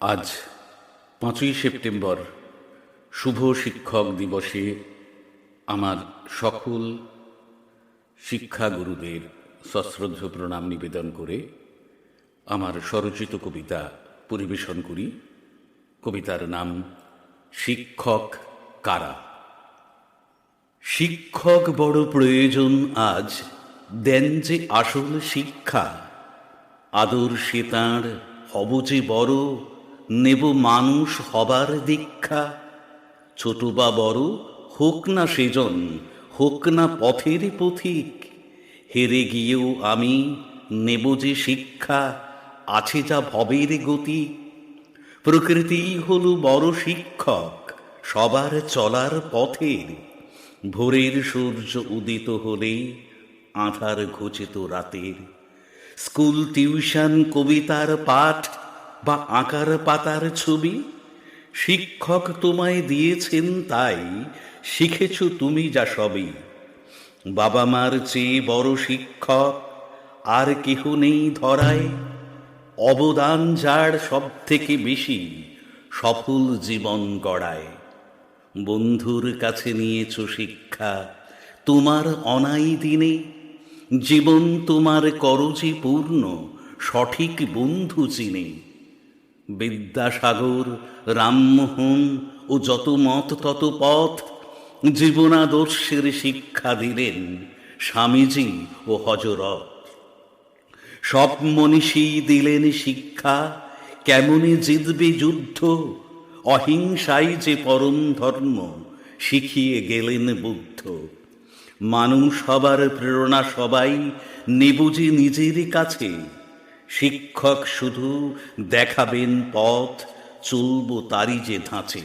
আজ পাঁচই সেপ্টেম্বর শুভ শিক্ষক দিবসে আমার সকল শিক্ষাগুরুদের সশ্রদ্ধ প্রণাম নিবেদন করে আমার স্বরচিত কবিতা পরিবেশন করি। কবিতার নাম শিক্ষক কারা? শিক্ষক বড় প্রয়োজন আজ দেন যে আসল শিক্ষা। আদর্শে তাঁর হব যে বড় নেব মানুষ হবার দীক্ষা। ছোট বা বড়, হোক না সেজন, হোক না পথের পথিক, হেরে গিয়েও আমি নেব যে শিক্ষা, আছে যা ভবের গতি। প্রকৃতি হল বড় শিক্ষক, সবার চলার পথের ভোরের সূর্য উদিত হলে আধার ঘুচিত রাতের স্কুল, টিউশন, কবিতার পাঠ বা আঁকার পাতার ছবি? শিক্ষক তোমায় দিয়েছেন তাই শিখেছ তুমি যা সবই। বাবা মার চেয়ে বড় শিক্ষক আর কেহ নেই ধরায়। অবদান যার সব থেকে বেশি সফল জীবন গড়ায়। বন্ধুর কাছে নিয়েছ শিক্ষা তোমার অনাই দিনে। জীবন তোমার করজে পূর্ণ, সঠিক বন্ধু চিনে। বিদ্যাসাগর, রামমোহন ও যত মত তত পথ জীবনাদর্শের শিক্ষা দিলেন স্বামীজি ও হজরত সব মনীষী দিলেন শিক্ষা, কেমনে জিতবে যুদ্ধ? অহিংসাই যে পরম ধর্ম, শিখিয়ে গেলেন বুদ্ধ। মানুষ হবার প্রেরণা সবাই নেবুঝে নিজের কাছে। শিক্ষক শুধু দেখাবেন পথ চলব তারই যে ধাঁচে।